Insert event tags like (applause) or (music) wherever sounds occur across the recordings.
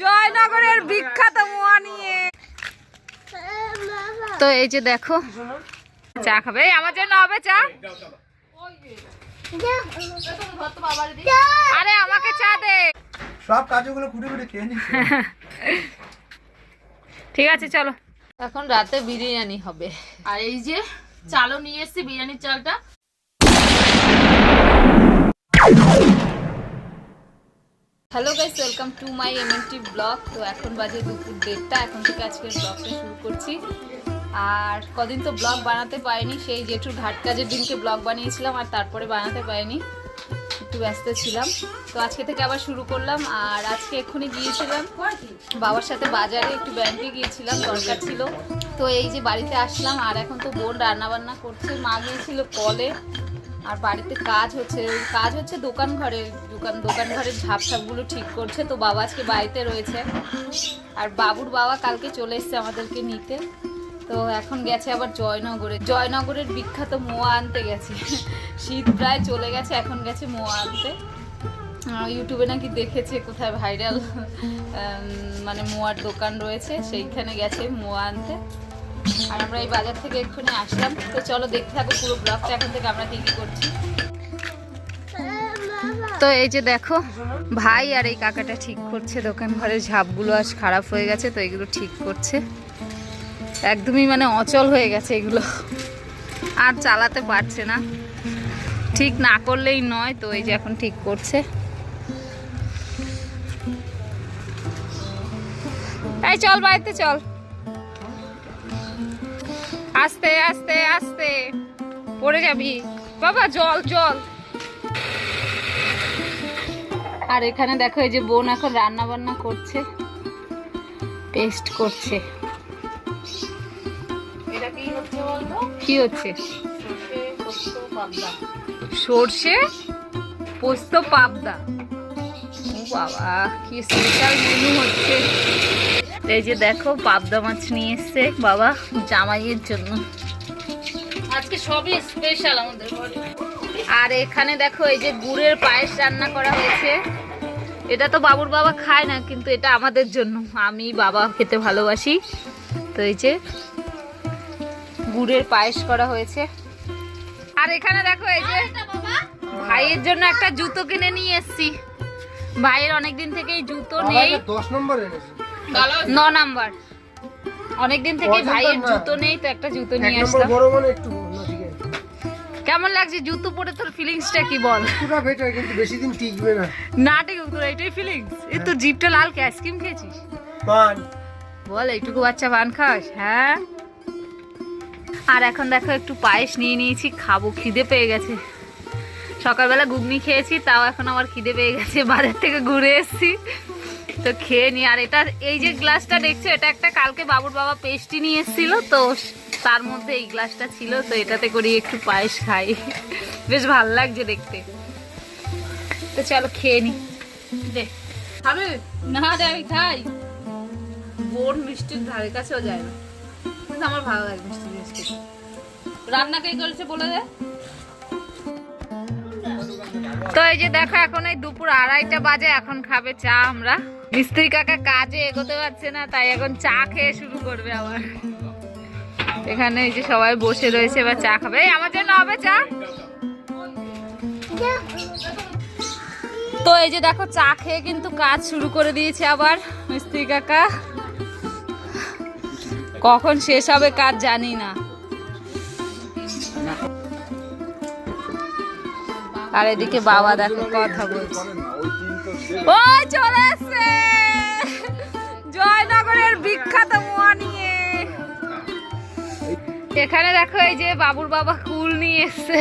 জয়নগরের বিখ্যাত মোয়া নিয়ে। তো এই যে দেখো চা খাবে। আমার জন্য হবে চা? আরে আমাকে চা দে। সব কাজগুলো খুঁটে খুঁটে খেয়ে ঠিক আছে চলো। এখন রাতে বিরিয়ানি হবে। আর এই যে চালও নিয়ে এসেছি বিরিয়ানির চালটা। Hello guys welcome to my MNT vlog তো এখন বাজে দুপুর দেড়টা, এখন থেকে আজকের ব্লগটা শুরু করছি। আর কদিন তো ব্লগ বানাতে পারিনি, সেই জেঠুর ঘাট কাজের দিনকে ব্লগ বানিয়েছিলাম, আর তারপরে বানাতে পারিনি। একটু ব্যস্ত ছিলাম। তো আজকে থেকে আবার শুরু করলাম, আর আজকে এক্ষুনি গিয়েছিলাম বাবার সাথে বাজারে, একটু ব্যাংকে গিয়েছিলাম, দরকার ছিল। তো এই যে বাড়িতে আসলাম, আর এখন তো বোন রান্না বান্না করছে, মা গিয়েছিল কলে। আর বাড়িতে কাজ হচ্ছে কাজ হচ্ছে দোকান ঘরে দোকান দোকান ঘরের ঝাপ ঝাপগুলো ঠিক করছে। তো বাবা আজকে বাড়িতে রয়েছে। আর বাবুর বাবা কালকে চলে এসছে আমাদেরকে নিতে। তো এখন গেছে আবার জয়নগরে। জয়নগরের বিখ্যাত মোয়া আনতে গেছে। শীত প্রায় চলে গেছে, এখন গেছে মোয়া আনতে। ইউটিউবে নাকি দেখেছে কোথায় ভাইরাল মানে মোয়ার দোকান রয়েছে, সেইখানে গেছে মোয়া আনতে। আর আমরা এই বাজার থেকে এক্ষুনি আসলাম। তো চলো দেখতে থাকো পুরো ব্লগটা এখন থেকে আমরা কি করছি। তো এই যে দেখো, ভাই আর এই কাকাটা ঠিক করছে, দোকান ঘরের ঝাপগুলো আজ খারাপ হয়ে গেছে, তো এগুলো ঠিক করছে। একদমই মানে অচল হয়ে গেছে এগুলো। আর চালাতে পারছে না। ঠিক না করলেই নয়, তো এই যে এখন ঠিক করছে। এই চল, বাড়িতে চল। আস্তে আস্তে আস্তে। পড়ে যাবি। বাবা জল জল। আর এখানে দেখো এই যে বোন এখন রান্না বান্না করছে পেস্ট করছে। এটা কি হচ্ছে বলতো? কি হচ্ছে? সর্ষে পোস্ত পাবদা। ও বাবা কি স্পেশাল মেনু হচ্ছে। এই যে দেখো পাবদা মাছ নিয়ে এসছে বাবা জামাইয়ের জন্য। আজকে সবই স্পেশাল আমাদের ঘরে। আর এখানে দেখো এই যে গুড়ের পায়েস রান্না করা হয়েছে। এটা তো বাবুর বাবা খায় না কিন্তু এটা আমাদের জন্য। আমি বাবা খেতে ভালোবাসি। তো এই যে গুড়ের পায়েস করা হয়েছে। আর এখানে দেখো এই যে ভাইয়ের জন্য একটা জুতো কিনে নিয়ে এসেছি। ভাইয়ের অনেকদিন থেকেই জুতো নেই। দশ নম্বর এনেছে। ন নাম্বার। অনেকদিন থেকে ভাইয়ের জুতো নেই তো একটা জুতো নিয়ে আসলাম। মানে কেমন লাগছে জুতো পরে তোর ফিলিংসটা কি বল? পুরা বেটার কিন্তু বেশি দিন টিকবে না। না ঠিক তোর এটাই ফিলিংস এই তো জিপটা লাল কে আইসক্রিম খেয়েছিস? পান। বল এইটুকু বাচ্চা পান খাস হ্যাঁ? আর এখন দেখো একটু পায়েস নিয়ে নিয়েছি খাব খিদে পেয়ে গেছে। সকালবেলা ঘুগনি খেয়েছি তাও এখন আমার খিদে পেয়ে গেছে বাজার থেকে ঘুরে এসেছি। তো খেয়ে নি আর এটা এই যে গ্লাসটা দেখছ এটা একটা কালকে বাবুর বাবা পেস্টি নিয়ে এসেছিল তো তার মধ্যে এই গ্লাসটা ছিল তো এটাতে করি একটু পায়েস খাই। বেশ ভালো লাগছে দেখতে। তো চলো খেয়ে নি। খাবে? না আমি খাই। বোন মিষ্টির ধারে কাছেও যায় না। কিন্তু আমার ভালো লাগে মিষ্টি মিষ্টি। রান্না কে করেছে বলে দে। তো এই যে দেখো, এখন এই দুপুর আড়াইটা বাজে, এখন খাবে চা আমরা। মিস্ত্রি কাকা কাজে এগোতে পারছে না, তাই এখন চা খেয়ে শুরু করবে আবার। এখানে এই যে সবাই বসে রয়েছে, এবার চা খাবে। এই, আমার জন্য হবে চা? তো এই যে দেখো, চা খেয়ে কিন্তু কাজ শুরু করে দিয়েছে আবার মিস্ত্রি কাকা। কখন শেষ হবে কাজ জানি না। আর এদিকে বাবা দেখো কথা বলছে। ওই চলে এসছে! জয়নগরের বিখ্যাত মোয়া নিয়ে। এখানে দেখো এই যে বাবুর বাবা কুল নিয়ে এসছে।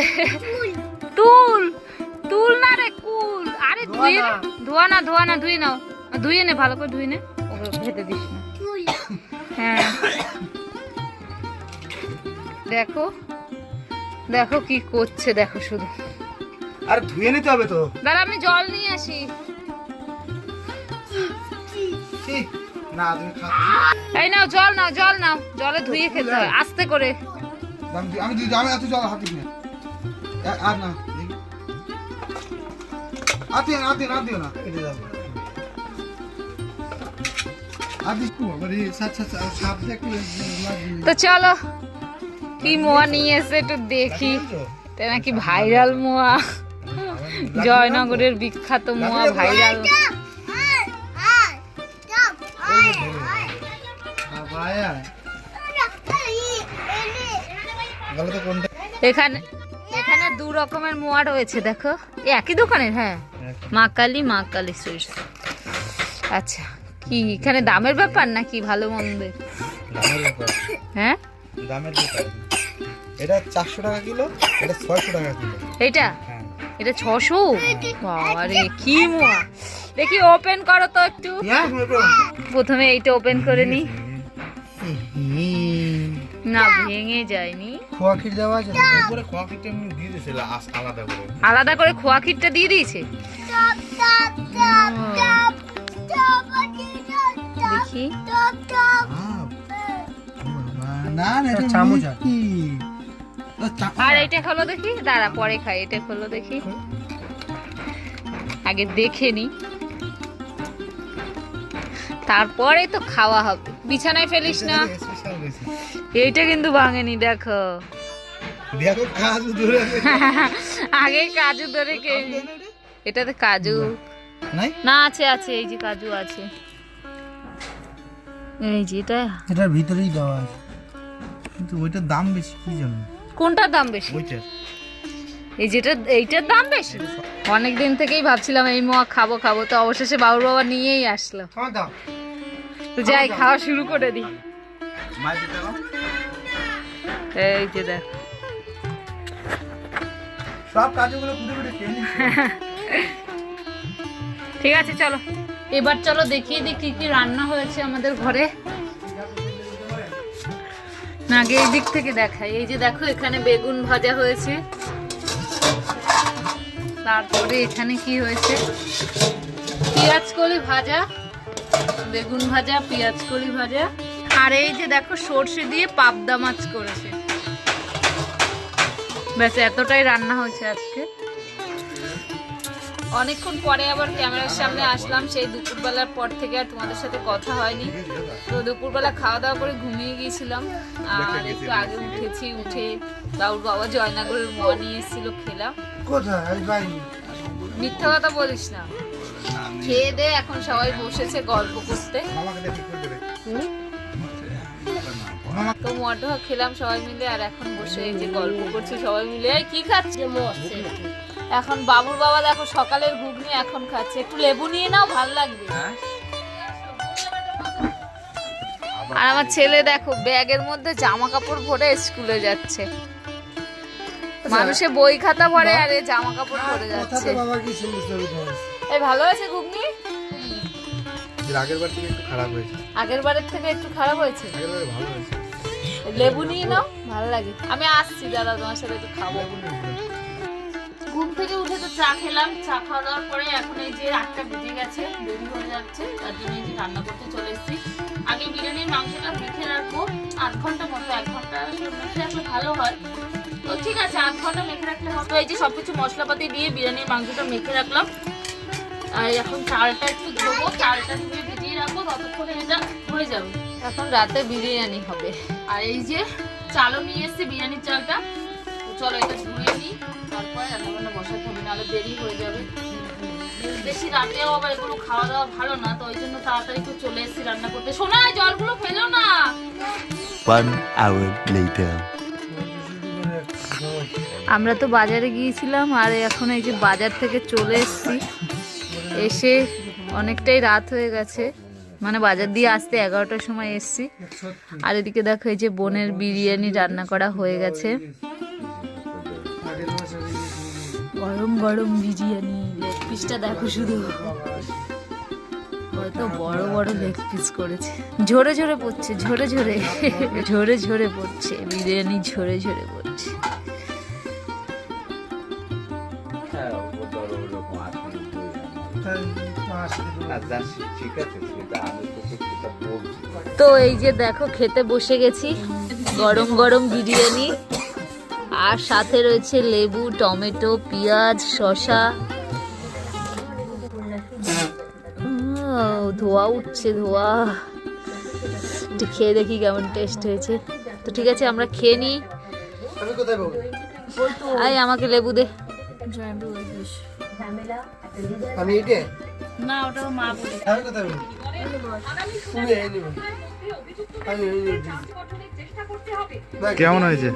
তুল! তুল না রে কুল! আরে ধুয়ে নে। ধোয়া না ধোয়া না ধুয়ে নাও। ধুয়ে নে ভালো করে ধুয়ে নে। ওকে খেতে দিস না। হ্যাঁ। দেখো দেখো কি করছে দেখো শুধু। আর ধুয়ে নিতে হবে তো। দাঁড়া আমি জল নিয়ে আসি। না তুমি এই নাও জল নাও জল নাও। জলে ধুয়ে খেতে হয় আস্তে করে। আমি আমি দিদি আমি এত জল হাতে নিয়ে আর না দিও তো চলো কি মোয়া নিয়ে এসে একটু দেখি। তাই নাকি ভাইরাল মোয়া। জয়নগরের বিখ্যাত মোয়া ভাইরাল। বলো তো কোনটা এখানে এখানে দু রকমের মোয়া রয়েছে দেখো। একই দোকানের? হ্যাঁ। মা কালী মা কালী সুইটস আচ্ছা কি এখানে দামের ব্যাপার নাকি ভালো মন্দের? হ্যাঁ? দামের ব্যাপার। এটা চারশো টাকা কিলো এটা ছয়শো টাকা কিলো। হ্যাঁ এটা ছশো? বাবারে কি মোয়া? দেখি ওপেন করো তো একটু। প্রথমে এইটা ওপেন করে নি। না ভেঙে যায়নি। খোয়া দেওয়া আছে? উপরে খোয়া এমনি দিয়ে দিয়েছিল আলাদা করে। আলাদা করে খোয়া ক্ষীরটা দিয়ে দিয়েছে? দেখি। না না এটা চামচ আর এটা খোলো দেখি। দাঁড়া পরে খাই। এটা খোলো দেখি। আগে দেখে নি। তারপরে তো খাওয়া হবে। বিছানায় ফেলিস না। এইটা কিন্তু ভাঙেনি দেখো। দেখো কাজ ধরে (laughs) আগে কাজু ধরে কে এটাতে কাজু। না আছে আছে এই যে কাজু আছে। এই যে এটা। এটার ভিতরেই দেওয়া আছে। কিন্তু ওইটার দাম বেশি কি জানো? কোনটার দাম বেশি? এই যেটা এইটার দাম বেশি? অনেক দিন থেকেই ভাবছিলাম এই মোয়া খাব খাব তো অবশেষে বাবুর বাবা নিয়েই আসলো। তো যাই খাওয়া শুরু করে দিই। এই যে দেখ। সব কাজগুলো ঠিক আছে চলো। এবার চলো দেখিয়ে দিই কি কি রান্না হয়েছে আমাদের ঘরে। না, আগে এই দিক থেকে দেখাই। এই যে দেখো, এখানে বেগুন ভাজা হয়েছে। তারপরে এখানে কি হয়েছে? পেঁয়াজ কলি ভাজা, বেগুন ভাজা, পেঁয়াজ কলি ভাজা। আর এই যে দেখো, সর্ষে দিয়ে পাবদা মাছ করেছে। ব্যাস, এতটাই রান্না হয়েছে আজকে। অনেকক্ষণ পরে আবার ক্যামেরার সামনে আসলাম সেই দুপুরবেলার পর থেকে আর তোমাদের সাথে কথা হয়নি। তো দুপুরবেলা খাওয়া দাওয়া করে ঘুমিয়ে গিয়েছিলাম। আর একটু আগে উঠেছি উঠে বাবুর বাবা জয়নগরের মোয়া নিয়ে এসেছিল খেলাম। মিথ্যা কথা বলিস না। খেয়ে দে এখন সবাই বসেছে গল্প করতে। তো মোয়াটা খেলাম সবাই মিলে আর এখন বসে এই যে গল্প করছে সবাই মিলে। কি খাচ্ছে এখন বাবুর বাবা দেখো সকালের ঘুগনি এখন খাচ্ছে। একটু লেবু নিয়ে নাও ভালো লাগবে। আর আমার ছেলে দেখো ব্যাগের মধ্যে জামা কাপড় ভরে স্কুলে যাচ্ছে। মানুষে বই খাতা ভরে আর এ জামা কাপড় ভরে যাচ্ছে। সুন্দর ছবি এই ভালো আছে ঘুগনি? আগের বার থেকে একটু খারাপ হয়েছে। আগের বারের থেকে একটু খারাপ হয়েছে? আগের বারে ভালো হয়েছে। লেবু নিয়ে নাও ভালো লাগে। আমি আসছি দাদা তোমার সাথে একটু খাব। চা খেলাম চা খাওয়া দাওয়ার পরে এখন এই যে আটটা বেজে গেছে দেরি হয়ে যাচ্ছে তার জন্য এই যে রান্না করতে চলে এসেছি। আগে বিরিয়ানির মাংসটা মেখে রাখব আধ ঘণ্টা মতো এক ঘণ্টা মেখে রাখলে ভালো হয়। তো ঠিক আছে আধ ঘণ্টা মেখে রাখলে হবে। এই যে সবকিছু মশলাপাতি দিয়ে বিরিয়ানির মাংসটা মেখে রাখলাম। আর এখন চালটা একটু ধোবো চালটা ধুয়ে ভিজিয়ে রাখব ততক্ষণে এটা হয়ে যাবে। এখন রাতে বিরিয়ানি হবে। আর এই যে চালও নিয়ে এসেছে বিরিয়ানির চালটা। চলো এটা ধুয়ে নিই তারপরে রান্না বান্না বসাতে হবে নাহলে দেরি হয়ে যাবে। বেশি রাতেও আবার এগুলো খাওয়া দাওয়া ভালো না তো ওই জন্য তাড়াতাড়ি একটু চলে এসেছি রান্না করতে। শোনা জলগুলো ফেলো না। One hour later. আমরা তো বাজারে গিয়েছিলাম আর এখন এই যে বাজার থেকে চলে এসেছি। এসে অনেকটাই রাত হয়ে গেছে। মানে বাজার দিয়ে আসতে এগারোটার সময় এসেছি। আর এদিকে দেখো এই যে বোনের বিরিয়ানি রান্না করা হয়ে গেছে। গরম গরম বিরিয়ানি লেগ পিসটা দেখো শুধু। কত বড় বড় লেগ পিস করেছে। ঝরে ঝরে পড়ছে ঝরে ঝরে। ঝরে ঝরে পড়ছে বিরিয়ানি ঝরে ঝরে পড়ছে। তো এই যে দেখো খেতে বসে গেছি। গরম গরম বিরিয়ানি। আর সাথে রয়েছে লেবু টমেটো পেঁয়াজ শসা। উম, ধোয়া উঠছে ধোয়া। একটু খেয়ে দেখি কেমন টেস্ট হয়েছে। তো ঠিক আছে আমরা খেয়ে নিই। আমি আই আমাকে লেবু দে। আমি না ওটা মা বলে। আমি কোথায় পাবো? তুমি এই নিবে। আমি এই নিবে। কেমন হয়েছে?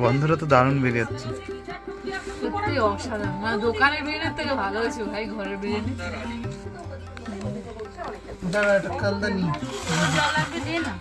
গন্ধটা তো দারুণ বেরিয়ে যাচ্ছে। সত্যি অসাধারণ। মানে দোকানের বিরিয়ানির থেকে ভালো হয়েছে ভাই ঘরের বিরিয়ানি। দাঁড়া একটা কালদা নি জল লাগবে দিয়ে না।